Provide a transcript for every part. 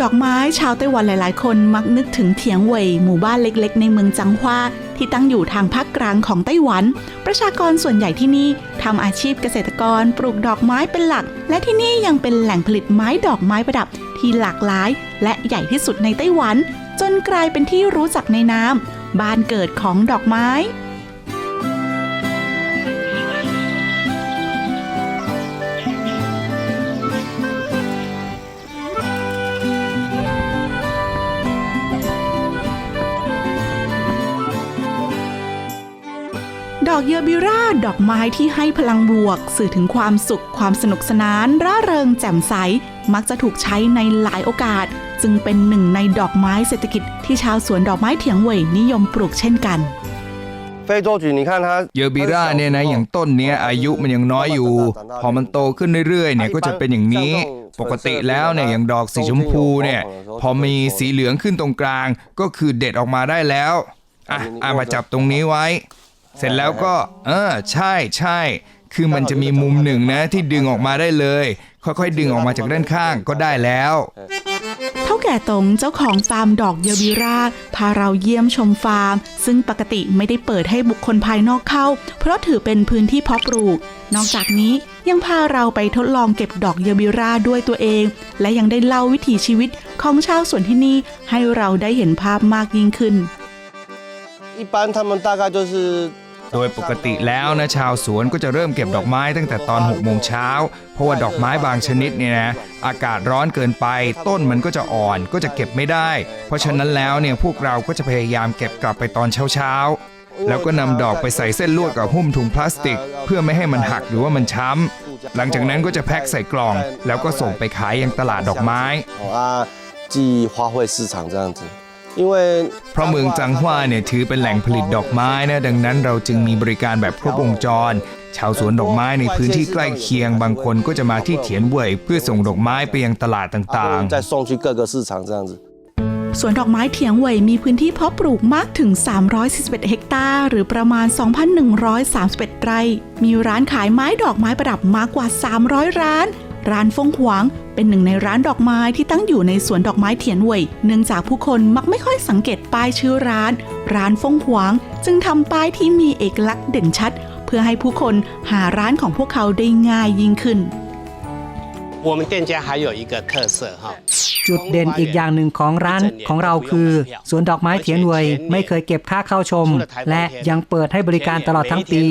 ดถึงดอกไม้ชาวไต้หวันหลาย ๆ คนมักนึกถึงเถียงเว่ยหมู่บ้านเล็ก ๆ ในเมืองจังหวาที่ตั้งอยู่ทางภาคกลางของไต้หวัน ประชากรส่วนใหญ่ที่นี่ทำอาชีพเกษตรกรปลูกดอกไม้เป็นหลัก และที่นี่ยังเป็นแหล่งผลิตไม้ดอกไม้ประดับที่หลากหลาย และใหญ่ที่สุดในไต้หวัน จนกลายเป็นที่รู้จักในนามบ้านเกิดของดอกไม้ อกเยอบิราดอกไม้ที่ให้พลังบวก สื่อถึงความสุข ความสนุกสนาน ร่าเริงแจ่มใส มักจะถูกใช้ในหลายโอกาส จึงเป็นหนึ่งในดอกไม้เศรษฐกิจที่ชาวสวนดอกไม้เถียงเว่ยนิยมปลูกเช่นกัน 非洲菊，你看它 เยอบิราเนี่ยนะอย่างต้นเนี้ยอายุมันยังน้อยอยู่ พอมันโตขึ้นเรื่อยๆเนี่ยก็จะเป็นอย่างนี้ ปกติแล้วเนี่ยอย่างดอกสีชมพูเนี่ยพอมีสีเหลืองขึ้นตรงกลาง ก็คือเด็ดออกมาได้แล้วอ่ะอ่ะมาจับตรงนี้ไว้ เสร็จแล้วก็ เออ ใช่ใช่ คือมันจะมีมุมหนึ่งนะ ที่ดึงออกมาได้เลย ค่อยๆ ดึงออกมาจากด้านข้างก็ได้แล้ว เท่าแก่ตงเจ้าของฟาร์มดอกเยอบิราพาเราเยี่ยมชมฟาร์ม ซึ่งปกติไม่ได้เปิดให้บุคคลภายนอกเข้า เพราะถือเป็นพื้นที่เพาะปลูก นอกจากนี้ยังพาเราไปทดลองเก็บดอกเยอบิราด้วยตัวเอง และยังได้เล่าวิถีชีวิตของชาวสวนที่นี่ให้เราได้เห็นภาพมากยิ่งขึ้น 一般他们大概就是。 โดยปกติแล้วนะชาวสวนก็จะเริ่มเก็บดอกไม้ตั้งแต่ตอน6โมงเช้า เพราะว่าดอกไม้บางชนิดเนี่ยนะอากาศร้อนเกินไป ต้นมันก็จะอ่อนก็จะเก็บไม่ได้ เพราะฉะนั้นแล้วเนี่ยพวกเราก็จะพยายามเก็บกลับไปตอนเช้าๆ แล้วก็นำดอกไปใส่เส้นลวดกับหุ้มถุงพลาสติก เพื่อไม่ให้มันหักหรือว่ามันช้ำ หลังจากนั้นก็จะแพ็คใส่กล่อง แล้วก็ส่งไปขายยังตลาดดอกไม้ 哦啊，寄花卉市场这样子，因为 เพราะเมืองจังหวาเนี่ยถือเป็นแหล่งผลิตดอกไม้นะดังนั้นเราจึงมีบริการแบบครบวงจร ชาวสวนดอกไม้ในพื้นที่ใกล้เคียงบางคนก็จะมาที่เถียนเว่ยเพื่อส่งดอกไม้ไปยังตลาดต่างๆสวนดอกไม้เถียงเว่ยมีพื้นที่เพาะปลูกมากถึง 341 เฮกตาร์ หรือประมาณ 2,131 ไร่ มีร้านขายไม้ดอกไม้ประดับมากกว่า 300 ร้าน ร้านฟงหวง เป็นหนึ่งในร้านดอกไม้ที่ตั้งอยู่ในสวนดอกไม้เถียนเว่ย เนื่องจากผู้คนมักไม่ค่อยสังเกตป้ายชื่อร้าน ร้านฟงหวางจึงทำป้ายที่มีเอกลักษณ์เด่นชัด เพื่อให้ผู้คนหาร้านของพวกเขาได้ง่ายยิ่งขึ้น 我们店家还有一个特色哈， จุดเด่นอีกอย่างหนึ่งของร้านของเราคือ สวนดอกไม้เทียนเวยไม่เคยเก็บค่าเข้าชม และยังเปิดให้บริการตลอดทั้งปี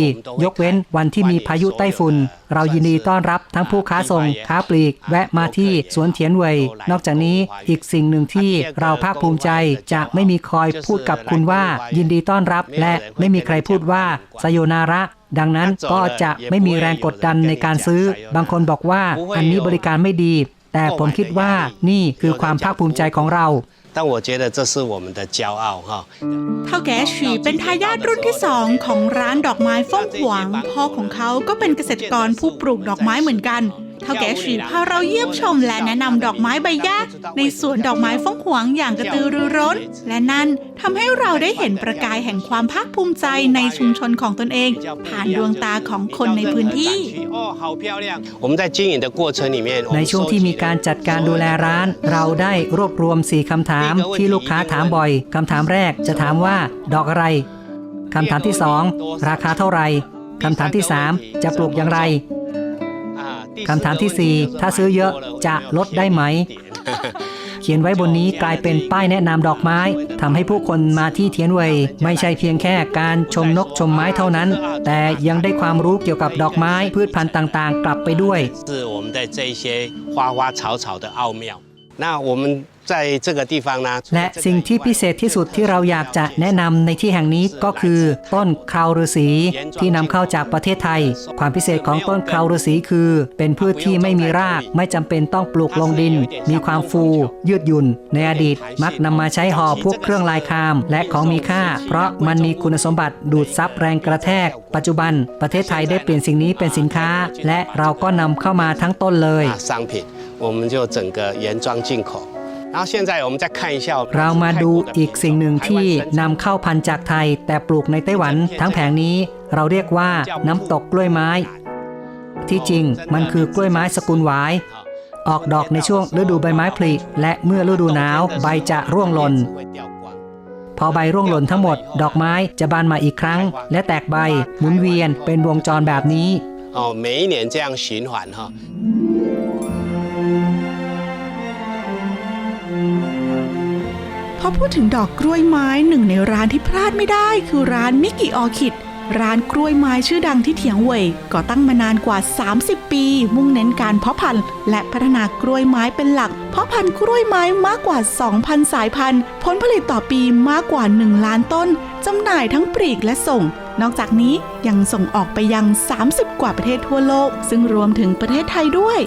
ยกเว้นวันที่มีพายุไต้ฝุ่น เรายินดีต้อนรับทั้งผู้ค้าส่งค้าปลีก แวะมาที่สวนเทียนเวยนอกจากนี้อีกสิ่งหนึ่งที่เราภาคภูมิใจจะไม่มีคอยพูดกับคุณว่า ยินดีต้อนรับ และไม่มีใครพูดว่าสโยนาระดังนั้นก็จะไม่มีแรงกดดันในการซื้อ บางคนบอกว่าอันนี้บริการไม่ดี แต่ผมคิดว่านี่คือความภาคภูมิใจของเรา 但我觉得这是我们的骄傲哈。 เท่าแก่ฉีเป็นทายาทรุ่นที่สองของร้านดอกไม้ฟ่องหวาง พ่อของเขาก็เป็นเกษตรกรผู้ปลูกดอกไม้เหมือนกัน เท่าแก่ฉีพาเราเยี่ยมชมและแนะนำดอกไม้ใบหญ้าในสวนดอกไม้ฟ้องหวงอย่างกระตือรือร้น และนั่นทำให้เราได้เห็นประกายแห่งความภาคภูมิใจในชุมชนของตนเอง ผ่านดวงตาของคนในพื้นที่ ในช่วงที่มีการจัดการดูแลร้าน เราได้รวบรวม 4 คำถามที่ลูกค้าถามบ่อยคำถามแรกจะถามว่า ดอกอะไรคำถามที่ 2 ราคาเท่าไหร่คำถามที่ 3 จะปลูกอย่างไร คำถามทีสี่ 4 ถ้าซื้อเยอะจะลดได้ไหม เขียนไว้บนนี้กลายเป็นป้ายแนะนำดอกไม้ทำให้ผู้คนมาที่เทียนเวยไม่ใช่เพียงแค่การชมนกชมไม้เท่านั้น แต่ยังได้ความรู้เกี่ยวกับดอกไม้พืชพันธุ์ต่างๆ กลับไปด้วย และสิ่งที่พิเศษที่สุดที่เราอยากจะแนะนำในที่แห่งนี้ก็คือ ต้นคราวฤาษีที่นำเข้าจากประเทศไทย ความพิเศษของต้นคราวฤาษีคือ เป็นพืชที่ไม่มีรากไม่จำเป็นต้องปลูกลงดิน มีความฟู ยืดหยุ่น ในอดีตมักนำมาใช้ห่อพวกเครื่องลายคาม และของมีค่า เพราะมันมีคุณสมบัติดูดซับแรงกระแทก ปัจจุบัน ประเทศไทยได้เปลี่ยนสิ่งนี้เป็นสินค้า และเราก็นำเข้ามาทั้งต้นเลย 我们就整个原装进口。然后现在我们再看一下， เรามาดูอีกสิ่งหนึ่งที่นำเข้าพันธุ์จากไทย แต่ปลูกในไต้หวัน ทั้งแผงนี้เราเรียกว่าน้ำตกกล้วยไม้ ที่จริงมันคือกล้วยไม้สกุลหวาย ออกดอกในช่วงฤดูใบไม้ผลิและเมื่อฤดูหนาวใบจะร่วงหล่น พอใบร่วงหล่นทั้งหมด ดอกไม้จะบานมาอีกครั้ง และแตกใบหมุนเวียนเป็นวงจรแบบนี้ 哦，每一年这样循环哈。 พอพูดถึงดอกกล้วยไม้หนึ่งในร้านที่พลาดไม่ได้ คือร้านมิกิออคิดร้านกล้วยไม้ชื่อดังที่เถียงเว่ยก่อตั้งมานานกว่า 30 ปี มุ่งเน้นการเพาะพันธุ์ และพัฒนากล้วยไม้เป็นหลัก เพาะพันธุ์กล้วยไม้มากกว่า 2,000 สายพันธุ์ ผลผลิตต่อปีมากกว่า 1 ล้านต้น จำหน่ายทั้งปลีกและส่ง นอกจากนี้ยังส่งออกไปยัง 30 กว่าประเทศทั่วโลก ซึ่งรวมถึงประเทศไทยด้วย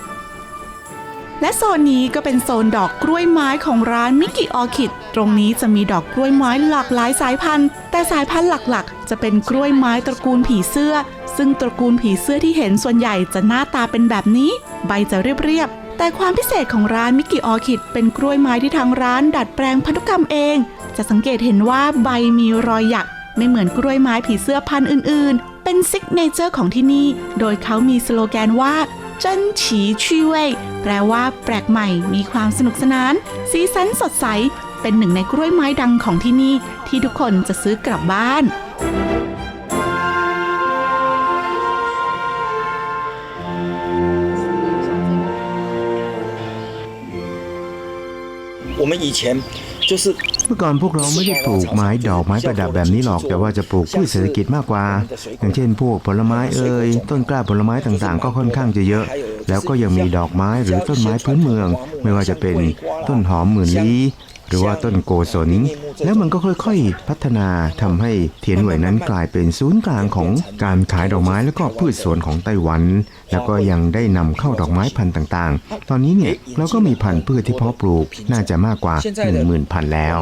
และโซนนี้ก็เป็นโซนดอกกล้วยไม้ของร้านมิกิออคิด ตรงนี้จะมีดอกกล้วยไม้หลากหลายสายพันธุ์ แต่สายพันธุ์หลักๆ จะเป็นกล้วยไม้ตระกูลผีเสื้อ ซึ่งตระกูลผีเสื้อที่เห็นส่วนใหญ่จะหน้าตาเป็นแบบนี้ ใบจะเรียบๆ แต่ความพิเศษของร้านมิกิออคิด เป็นกล้วยไม้ที่ทางร้านดัดแปลงพันธุกรรมเอง จะสังเกตเห็นว่าใบมีรอยหยัก ไม่เหมือนกล้วยไม้ผีเสื้อพันธุ์อื่น ๆ เป็นซิกเนเจอร์ของที่นี่ โดยเขามีสโลแกนว่าเจิ้นฉีชีเว่ย แปลว่าแปลกใหม่ มีความสนุกสนาน สีสันสดใส เป็นหนึ่งในกล้วยไม้ดังของที่นี่ ที่ทุกคนจะซื้อกลับบ้าน 我们以前就是 เมื่อก่อนพวกเราไม่ได้ปลูกไม้ดอกไม้ประดับแบบนี้หรอก แต่ว่าจะปลูกพืชเศรษฐกิจมากกว่า อย่างเช่นพวกผลไม้เอ่ยต้นกล้าผลไม้ต่างๆ ก็ค่อนข้างจะเยอะ แล้วก็ยังมีดอกไม้หรือต้นไม้พื้นเมือง ไม่ว่าจะเป็นต้นหอมหมื่นลี้หรือว่าต้นโกศนแล้วมันก็ค่อยๆ พัฒนาทำให้เทียนหวยนั้นกลายเป็นศูนย์กลางของการขายดอกไม้แล้วก็พืชสวนของไต้หวัน แล้วก็ยังได้นำเข้าดอกไม้พันธุ์ต่างๆ ตอนนี้เนี่ยเราก็มีพันธุ์พืชที่เพาะปลูกน่าจะมากกว่า 1 0,000 พันธุ์แล้ว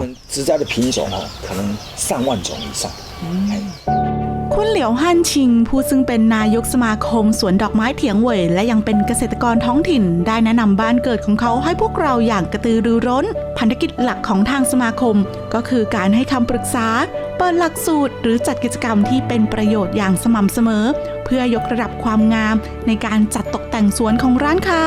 คุณเหลียวฮั่นชิง ผู้ซึ่งเป็นนายกสมาคมสวนดอกไม้เถียงเหวยและยังเป็นเกษตรกรท้องถิ่น ได้แนะนำบ้านเกิดของเขาให้พวกเราอย่างกระตือรือร้น พันธกิจหลักของทางสมาคม ก็คือการให้คำปรึกษา เปิดหลักสูตร หรือจัดกิจกรรมที่เป็นประโยชน์อย่างสม่ำเสมอ เพื่อยกระดับความงาม ในการจัดตกแต่งสวนของร้านค้า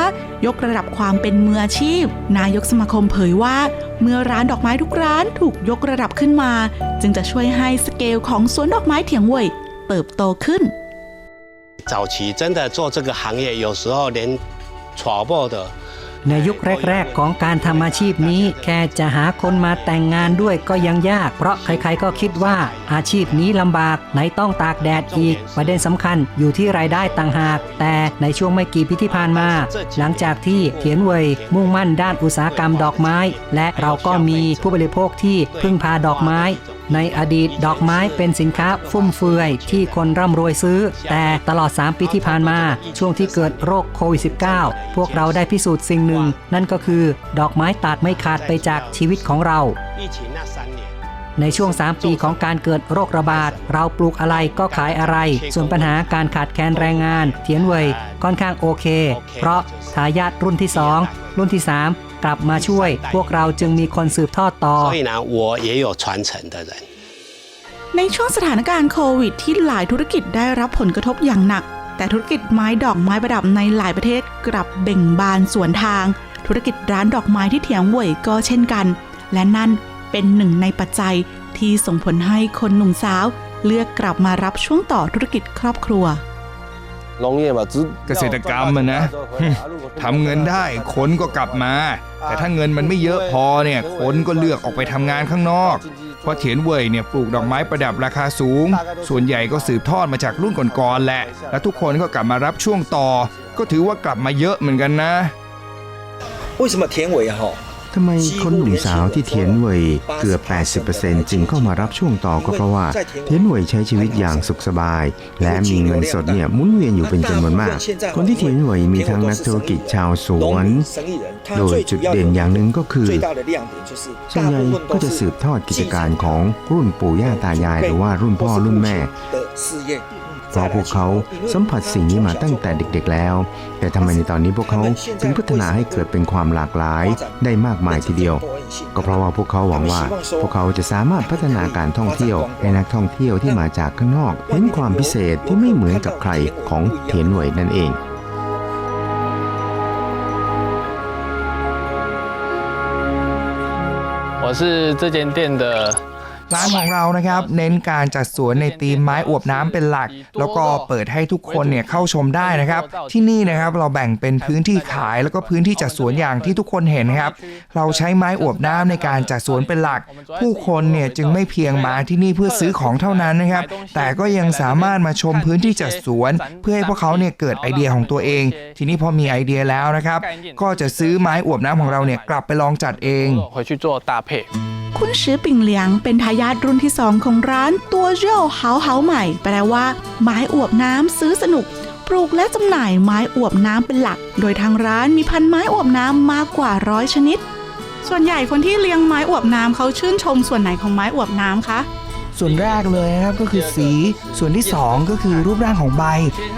ยกระดับความเป็นมืออาชีพ นายกสมาคมเผยว่าเมื่อร้านดอกไม้ทุกร้านถูกยกระดับขึ้นมา จึงจะช่วยให้สเกลของสวนดอกไม้เถียงเว่ย เติบโตขึ้น 早期真的做这个行业，有时候连 trouble 的 ในยุคแรก ๆ ของการทำอาชีพนี้ แค่จะหาคนมาแต่งงานด้วยก็ยังยาก เพราะใครๆก็คิดว่าอาชีพนี้ลำบากไหนต้องตากแดดอีก ประเด็นสำคัญอยู่ที่รายได้ต่างหาก แต่ในช่วงไม่กี่ปีที่ผ่านมา หลังจากที่เทียนเว่ยมุ่งมั่นด้านอุตสาหกรรมดอกไม้ และเราก็มีผู้บริโภคที่พึ่งพาดอกไม้ ในอดีตดอกไม้เป็นสินค้าฟุ่มเฟือยที่คนร่ำรวยซื้อ แต่ตลอด 3 ปีที่ผ่านมา ช่วงที่เกิดโรคโควิด -19 พวกเราได้พิสูจน์สิ่งหนึ่ง นั่นก็คือดอกไม้ตัดไม่ขาดไปจากชีวิตของเราในช่วง 3 ปีของการเกิดโรคระบาด เราปลูกอะไรก็ขายอะไร ส่วนปัญหาการขาดแคลนแรงงาน เทียนเวยค่อนข้างโอเค เพราะทายาทรุ่นที่ 2 รุ่นที่ 3 กลับมาช่วย พวกเราจึงมีคนสืบทอดต่อ 所以呢，我也有传承的人。 ในช่วงสถานการณ์โควิดที่หลายธุรกิจได้รับผลกระทบอย่างหนัก แต่ธุรกิจไม้ดอกไม้ประดับในหลายประเทศกลับเบ่งบานสวนทาง ธุรกิจร้านดอกไม้ที่เถียงเว่ยก็เช่นกัน และนั่นเป็นหนึ่งในปัจจัยที่ส่งผลให้คนหนุ่มสาว เลือกกลับมารับช่วงต่อธุรกิจครอบครัว 农业嘛，只 เกษตรกรรมอะนะ ทำเงินได้คนก็กลับมา แต่ถ้าเงินมันไม่เยอะพอเนี่ยคนก็เลือกออกไปทำงานข้างนอก เพราะเถียนเว่ยเนี่ยปลูกดอกไม้ประดับราคาสูง ส่วนใหญ่ก็สืบทอดมาจากรุ่นก่อนๆแหละ และทุกคนก็กลับมารับช่วงต่อ ก็ถือว่ากลับมาเยอะเหมือนกันนะ 为什么田尾哈？ ทำไมคนหนุ่มสาวที่เทียนเวยเกือบ 80%จึงเข้ามารับช่วงต่อก็เพราะว่า เทียนเวยใช้ชีวิตอย่างสุขสบาย และมีเงินสดเนี่ยมุนเวียนอยู่เป็นจำนวนมาก คนที่เทียนเวยมีทั้งนักธุรกิจชาวสวน โดยจุดเด่นอย่างหนึ่งก็คือส่วนใหญ่ก็จะสืบทอดกิจการของรุ่นปู่ย่าตายายหรือว่ารุ่นพ่อรุ่นแม่ เพราะพวกเขาสัมผัสสิ่งนี้มาตั้งแต่เด็กๆแล้ว แต่ทำไมในตอนนี้พวกเขาถึงพัฒนาให้เกิดเป็นความหลากหลายได้มากมายทีเดียว ก็เพราะว่าพวกเขาหวังว่า พวกเขาจะสามารถพัฒนาการท่องเที่ยวให้นักท่องเที่ยวที่มาจากข้างนอกเห็นความพิเศษที่ไม่เหมือนกับใครของเทียนหวยนั่นเอง我是这间店的 ร้านของเรานะครับ เน้นการจัดสวนในตีมไม้อวบน้ำเป็นหลัก แล้วก็เปิดให้ทุกคนเนี่ยเข้าชมได้นะครับ ที่นี่นะครับเราแบ่งเป็นพื้นที่ขายแล้วก็พื้นที่จัดสวนอย่างที่ทุกคนเห็นครับ เราใช้ไม้อวบน้ำในการจัดสวนเป็นหลัก ผู้คนเนี่ยจึงไม่เพียงมาที่นี่เพื่อซื้อของเท่านั้นนะครับ แต่ก็ยังสามารถมาชมพื้นที่จัดสวน เพื่อให้พวกเขาเนี่ยเกิดไอเดียของตัวเอง ทีนี้พอมีไอเดียแล้วนะครับ ก็จะซื้อไม้อวบน้ำของเราเนี่ยกลับไปลองจัดเอง คุณชื่อปิงเหลียงเป็นทายาทรุ่นที่สองของร้านตัวเจ้าเฮาเฮาใหม่ แปลว่า ไม้อวบน้ำซื้อสนุก ปลูกและจำหน่ายไม้อวบน้ำเป็นหลัก โดยทางร้านมีพันไม้อวบน้ำมากกว่าร้อยชนิด ส่วนใหญ่คนที่เลี้ยงไม้อวบน้ำเขาชื่นชมส่วนไหนของไม้อวบน้ำคะ ส่วนแรกเลยนะครับก็คือสี ส่วนที่ 2 ก็คือรูปร่างของใบ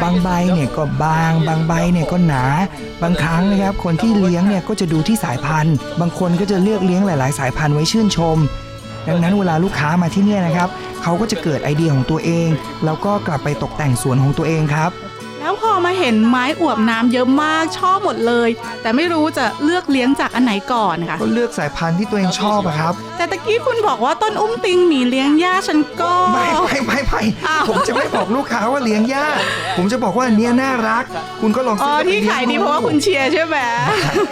บางใบเนี่ยก็บาง บางใบเนี่ยก็หนา บางครั้งนะครับคนที่เลี้ยงเนี่ยก็จะดูที่สายพันธุ์ บางคนก็จะเลือกเลี้ยงหลาย ๆ สายพันธุ์ไว้ชื่นชม ดังนั้นเวลาลูกค้ามาที่เนี่ยนะครับเขาก็จะเกิดไอเดียของตัวเอง แล้วก็กลับไปตกแต่งสวนของตัวเองครับ แล้วพอมาเห็นไม้อวบน้ำเยอะมากชอบหมดเลย แต่ไม่รู้จะเลือกเลี้ยงจากอันไหนก่อนค่ะ ก็เลือกสายพันธุ์ที่ตัวเองชอบอะครับ แต่ตะกี้คุณบอกว่าต้นอุ้มติงหมีเลี้ยงย่าฉันก็ ไม่ไม่ไม่ไม่อ้าว ผมจะไม่บอกลูกค้าว่าเลี้ยงยากผมจะบอกว่าอันเนี้ยน่ารัก คุณก็ลองอ๋ซื้ออไปที่เลี้งขายดีเพราะว่าคุณเชียร์ใช่ไหม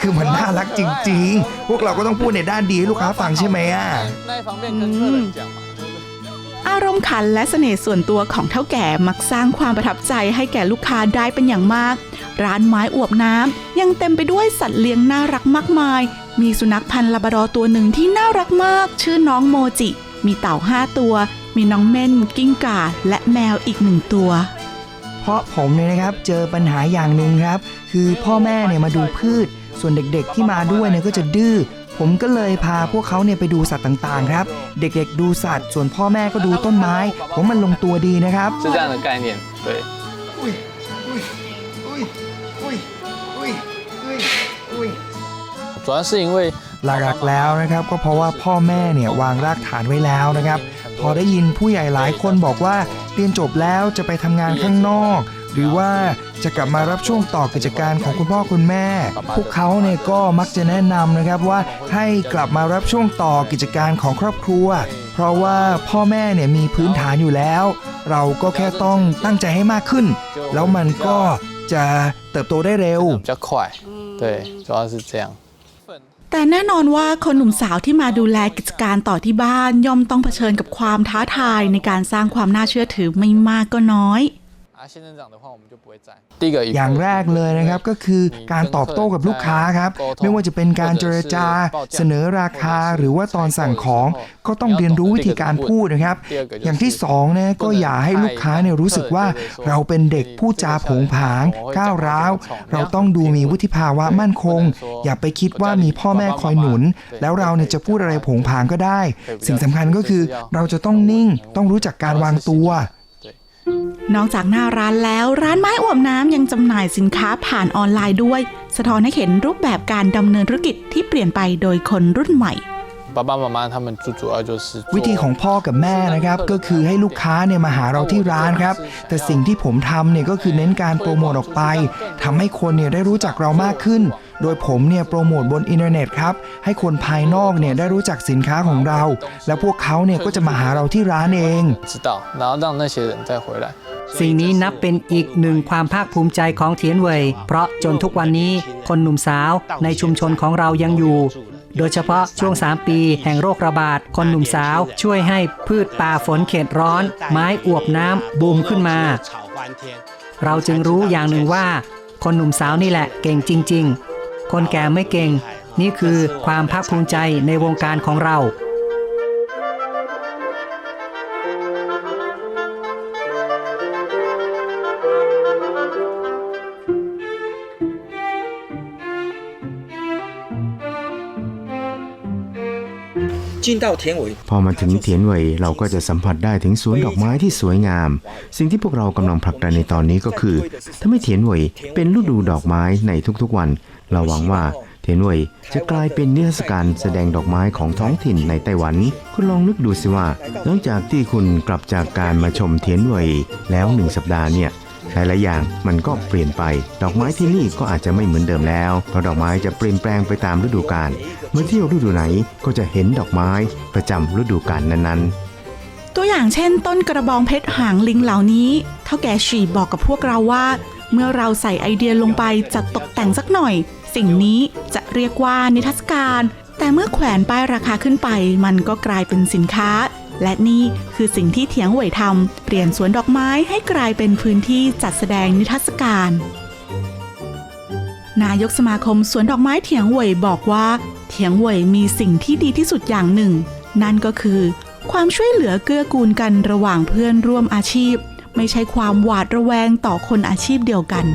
คือมันน่ารักจริง ๆ พวกเราก็ต้องพูดในด้านดีให้ลูกค้าฟังใช่ไหมอะ那一 อารมณ์ขันและเสน่ห์ส่วนตัวของเท่าแก่มักสร้างความประทับใจให้แก่ลูกค้าได้เป็นอย่างมาก ร้านไม้อวบน้ำยังเต็มไปด้วยสัตว์เลี้ยงน่ารักมากมาย มีสุนัขพันธุ์ลาบราดอตัวหนึ่งที่น่ารักมาก ชื่อน้องโมจิ มีเต่าห้าตัว มีน้องเม่นกิ้งก่าและแมวอีกหนึ่งตัวเพราะผมเนี่ยนะครับเจอปัญหาอย่างหนึ่งครับ คือพ่อแม่เนี่ยมาดูพืช ส่วนเด็กๆที่มาด้วยเนี่ยก็จะดื้อ ผมก็เลยพาพวกเขาเนี่ยไปดูสัตว์ต่างๆ ครับ เด็กๆดูสัตว์ ส่วนพ่อแม่ก็ดูต้นไม้ ผมมันลงตัวดีนะครับ 是这样的概念，对。 อุ้ยอุ้ยอุ้ยอุ้ยอุ้ยอุ้ยอุ้ย 主要是因为 หลักๆแล้วนะครับก็เพราะว่าพ่อแม่เนี่ยวางรากฐานไว้แล้วนะครับ พอได้ยินผู้ใหญ่หลายคนบอกว่าเรียนจบแล้วจะไปทำงานข้างนอก หรือว่า จะกลับมารับช่วงต่อกิจการของคุณพ่อคุณแม่ พวกเขาเนี่ยก็มักจะแนะนำนะครับว่าให้กลับมารับช่วงต่อกิจการของครอบครัว เพราะว่าพ่อแม่เนี่ยมีพื้นฐานอยู่แล้ว เราก็แค่ต้องตั้งใจให้มากขึ้น แล้วมันก็จะเติบโตได้เร็ว 比较快，对，主要是这样。 แต่แน่นอนว่าคนหนุ่มสาวที่มาดูแลกิจการต่อที่บ้านย่อมต้องเผชิญกับความท้าทายในการสร้างความน่าเชื่อถือไม่มากก็น้อย อย่างแรกเลยนะครับก็คือการตอบโต้กับลูกค้าครับ ไม่ว่าจะเป็นการเจรจา เสนอราคาหรือว่าตอนสั่งของก็ต้องเรียนรู้วิธีการพูดนะครับ อย่างที่สอ2นะก็อย่าให้ลูกค้าเนี่ยรู้สึกว่าเราเป็นเด็กพูดจาผงผางก้าวร้าว เราต้องดูมีวุฒิภาวะมั่นคง อย่าไปคิดว่ามีพ่อแม่คอยหนุน แล้วเราเนี่ยจะพูดอะไรผงผางก็ได้ สิ่งสำคัญก็คือเราจะต้องนิ่ง ต้องรู้จักการวางตัว นอกจากหน้าร้านแล้วร้านไม้อวบน้ำยังจำหน่ายสินค้าผ่านออนไลน์ด้วย สะท้อนให้เห็นรูปแบบการดำเนินธุรกิจที่เปลี่ยนไปโดยคนรุ่นใหม่วิธีของพ่อกับแม่นะครับก็คือให้ลูกค้าเนี่ยมาหาเราที่ร้านครับ แต่สิ่งที่ผมทำเนี่ยก็คือเน้นการโปรโมทออกไปทำให้คนเนี่ยได้รู้จักเรามากขึ้น โดยผมเนี่ยโปรโมทบนอินเทอร์เน็ตครับ ให้คนภายนอกเนี่ยได้รู้จักสินค้าของเรา แล้วพวกเขาเนี่ยก็จะมาหาเราที่ร้านเอง 知道，然后让那些人再回来。 สิ่งนี้นับเป็นอีกหนึ่งความภาคภูมิใจของเทียนเว่ยเพราะจนทุกวันนี้คนหนุ่มสาวในชุมชนของเรายังอยู่ โดยเฉพาะช่วง 3 ปีแห่งโรคระบาด คนหนุ่มสาวช่วยให้พืชป่าฝนเขตร้อน ไม้อวบน้ำบูมขึ้นมา 炒翻天。 เราจึงรู้อย่างหนึ่งว่า คนหนุ่มสาวนี่แหละเก่งจริง ๆ คนแก่ไม่เก่ง นี่คือความภาคภูมิใจในวงการของเราพอมาถึงเถียนเวยเราก็จะสัมผัสได้ถึงสวนดอกไม้ที่สวยงาม สิ่งที่พวกเรากำลังผลักดันในตอนนี้ก็คือถ้าไม่เถียนเวยเป็นฤดูดอกไม้ในทุกๆวัน เราหวังว่าเทนเวยจะกลายเป็นนิทรรศการแสดงดอกไม้ของท้องถิ่นในไต้หวัน คุณลองนึกดูสิว่า หลังจากที่คุณกลับจากการมาชมเทียนเวยแล้วหนึ่งสัปดาห์เนี่ยหลายๆอย่างมันก็เปลี่ยนไป ดอกไม้ที่นี่ก็อาจจะไม่เหมือนเดิมแล้ว เพราะดอกไม้จะเปลี่ยนแปลงไปตามฤดูกาลเมื่อเที่ยวฤดูไหนก็จะเห็นดอกไม้ประจำฤดูกาลนั้นๆ ตัวอย่างเช่น ต้นกระบองเพชรหางลิงเหล่านี้เท่าแก่ฉีบอกกับพวกเราว่า เมื่อเราใส่ไอเดียลงไปจัดตกแต่งสักหน่อย สิ่งนี้จะเรียกว่านิทรรศการ แต่เมื่อแขวนป้ายราคาขึ้นไป มันก็กลายเป็นสินค้า และนี่คือสิ่งที่เถียงหวยทำเปลี่ยนสวนดอกไม้ให้กลายเป็นพื้นที่จัดแสดงนิทรรศการนายกสมาคมสวนดอกไม้เถียงหวยบอกว่า เถียงหวยมีสิ่งที่ดีที่สุดอย่างหนึ่ง นั่นก็คือ ความช่วยเหลือเกื้อกูลกันระหว่างเพื่อนร่วมอาชีพ ไม่ใช่ความหวาดระแวงต่อคนอาชีพเดียวกัน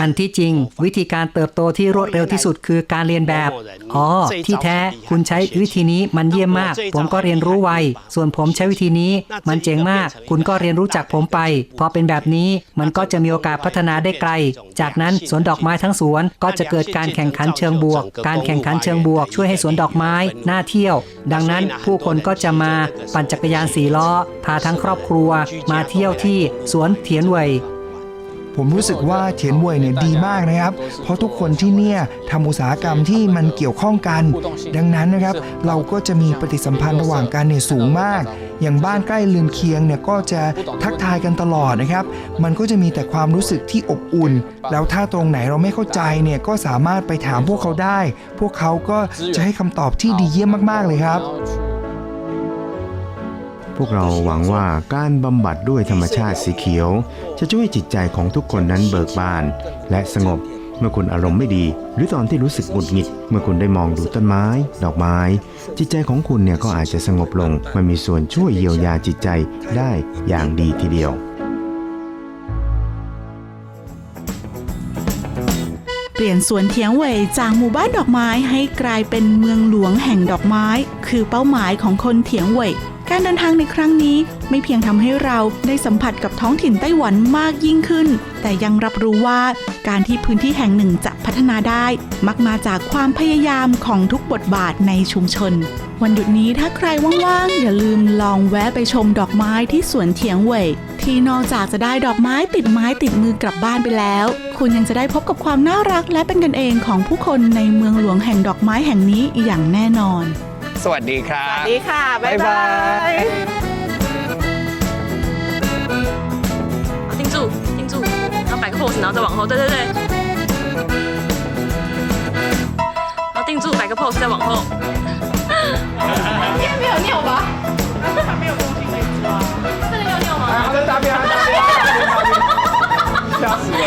อันที่จริง วิธีการเติบโตที่รวดเร็วที่สุดคือการเรียนแบบ อ๋อ ที่แท้คุณใช้วิธีนี้มันเยี่ยมมาก ผมก็เรียนรู้ไว ส่วนผมใช้วิธีนี้ มันเจ๋งมาก คุณก็เรียนรู้จากผมไป พอเป็นแบบนี้มันก็จะมีโอกาสพัฒนาได้ไกล จากนั้นสวนดอกไม้ทั้งสวนก็จะเกิดการแข่งขันเชิงบวก การแข่งขันเชิงบวก ช่วยให้สวนดอกไม้น่าเที่ยว ดังนั้นผู้คนก็จะมาปั่นจักรยานสีล้อพาทั้งครอบครัว มาเที่ยวที่สวนเทียนเว่ย ผมรู้สึกว่าเทียนเว่ยเนี่ยดีมากนะครับ เพราะทุกคนที่เนี่ยทำอุตสาหกรรมที่มันเกี่ยวข้องกัน ดังนั้นนะครับ เราก็จะมีปฏิสัมพันธ์ระหว่างกันเนี่ยสูงมาก อย่างบ้านใกล้เรือนเคียงเนี่ยก็จะทักทายกันตลอดนะครับ มันก็จะมีแต่ความรู้สึกที่อบอุ่น แล้วถ้าตรงไหนเราไม่เข้าใจเนี่ยก็สามารถไปถามพวกเขาได้ พวกเขาก็จะให้คำตอบที่ดีเยี่ยมมากๆเลยครับ วกเราหวังว่าการบำบัดด้วยธรรมชาติสีเขียว จะช่วยจิตใจของทุกคนนั้นเบิกบาน และสงบเมื่อคุณอารมณ์ไม่ดี หรือตอนที่รู้สึกหงุดหงิด เมื่อคุณได้มองดูต้นไม้ ดอกไม้ จิตใจของคุณเนี่ยก็อาจจะสงบลง มันมีส่วนช่วยเยียวยาจิตใจได้อย่างดีทีเดียวเปลี่ยนสวนเทียงเวยจากหมู่บ้านดอกไม้ให้กลายเป็นเมืองหลวงแห่งดอกไม้ คือเป้าหมายของคนเถียงเวย การเดินทางในครั้งนี้ไม่เพียงทำให้เราได้สัมผัสกับท้องถิ่นไต้หวันมากยิ่งขึ้น แต่ยังรับรู้ว่าการที่พื้นที่แห่งหนึ่งจะพัฒนาได้ มักมาจากความพยายามของทุกบทบาทในชุมชน วันหยุดนี้ถ้าใครว่างๆ อย่าลืมลองแวะไปชมดอกไม้ที่สวนเถียงเหวยที่นอกจากจะได้ดอกไม้ติดไม้ติดมือกลับบ้านไปแล้ว คุณยังจะได้พบกับความน่ารักและเป็นกันเองของผู้คนในเมืองหลวงแห่งดอกไม้แห่งนี้อย่างแน่นอน สวัสดีครับ สวัสดีค่ะ บ๊ายบาย定住，定住，然后摆个 pose，然后再往后，对对对。然后定住，摆个 pose，再往后。应该没有尿吧？他没有东西可以吃啊。真的有尿吗？好的，答辩，答辩，吓死人。